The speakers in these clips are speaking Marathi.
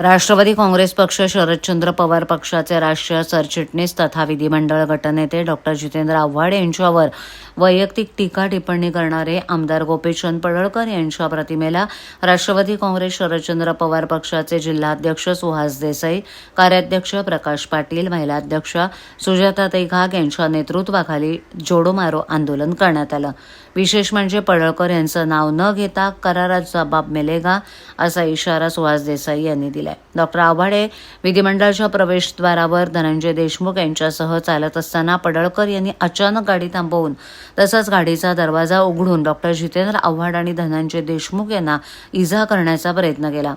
राष्ट्रवादी काँग्रेस पक्ष शरदचंद्र पवार पक्षाचे राष्ट्रीय सरचिटणीस तथा विधिमंडळ गटनेते डॉक्टर जितेंद्र आव्हाड यांच्यावर वैयक्तिक टीका टिप्पणी करणारे आमदार गोपीचंद पडळकर यांच्या प्रतिमेला राष्ट्रवादी काँग्रेस शरदचंद्र पवार पक्षाचे जिल्हाध्यक्ष सुहास देसाई कार्याध्यक्ष प्रकाश पाटील महिला अध्यक्ष सुजाताताई घाग यांच्या नेतृत्वाखाली जोडो मारो आंदोलन करण्यात आलं. विशेष म्हणजे पडळकर यांचं नाव न घेता कराराचा जबाब मिलेगा असा इशारा सुहास देसाई यांनी दिला. दिलाय. डॉक्टर आव्हाडे विधिमंडळाच्या प्रवेशद्वारावर धनंजय देशमुख यांच्यासह चालत असताना पडळकर यांनी अचानक गाडी थांबवून तसंच गाडीचा दरवाजा उघडून डॉक्टर जितेंद्र आव्हाड आणि धनंजय देशमुख यांना इजा करण्याचा प्रयत्न केला.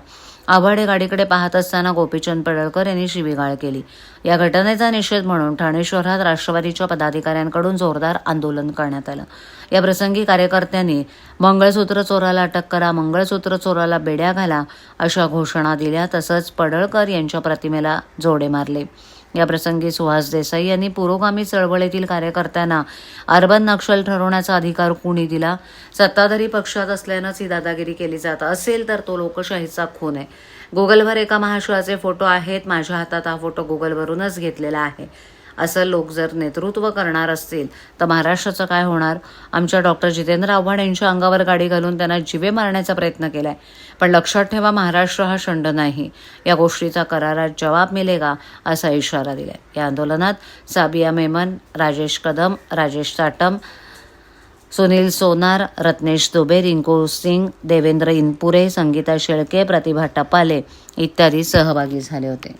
आव्हाड हे गाडीकडे पाहत असताना गोपीचंद पडळकर यांनी शिवीगाळ केली. या घटनेचा निषेध म्हणून ठाणे शहरात राष्ट्रवादीच्या पदाधिकाऱ्यांकडून जोरदार आंदोलन करण्यात आलं. या प्रसंगी कार्यकर्त्यांनी मंगळसूत्र चोराला अटक करा मंगळसूत्र चोराला बेड्या घाला अशा घोषणा दिल्या तसंच पडळकर यांच्या प्रतिमेला जोडे मारले. या प्रसंगी सुहास देसाई यांनी पुरोगामी चळवळीतील कार्यकर्त्यांना अर्बन नक्षल ठरवण्याचा अधिकार कुणी दिला? सत्ताधारी पक्षात असल्यानंच ही दादागिरी केली जात असेल तर तो लोकशाहीचा खून आहे. गुगलवर एका महाशयाचे फोटो आहेत. माझ्या हातात हा फोटो गुगलवरूनच घेतलेला आहे. असं लोक जर नेतृत्व करणार असतील तर महाराष्ट्राचं काय होणार? आमच्या डॉक्टर जितेंद्र आव्हाड यांच्या अंगावर गाडी घालून त्यांना जिवे मारण्याचा प्रयत्न केलाय. पण लक्षात ठेवा महाराष्ट्र हा शंड नाही. या गोष्टीचा करारात जवाब मिलेगा असा इशारा दिलाय. या आंदोलनात साबिया मेमन राजेश कदम राजेश साटम सुनील सोनार रत्नेश दुबे रिंकू सिंग देवेंद्र इनपुरे संगीता शेळके प्रतिभा टपाले इत्यादी सहभागी झाले होते.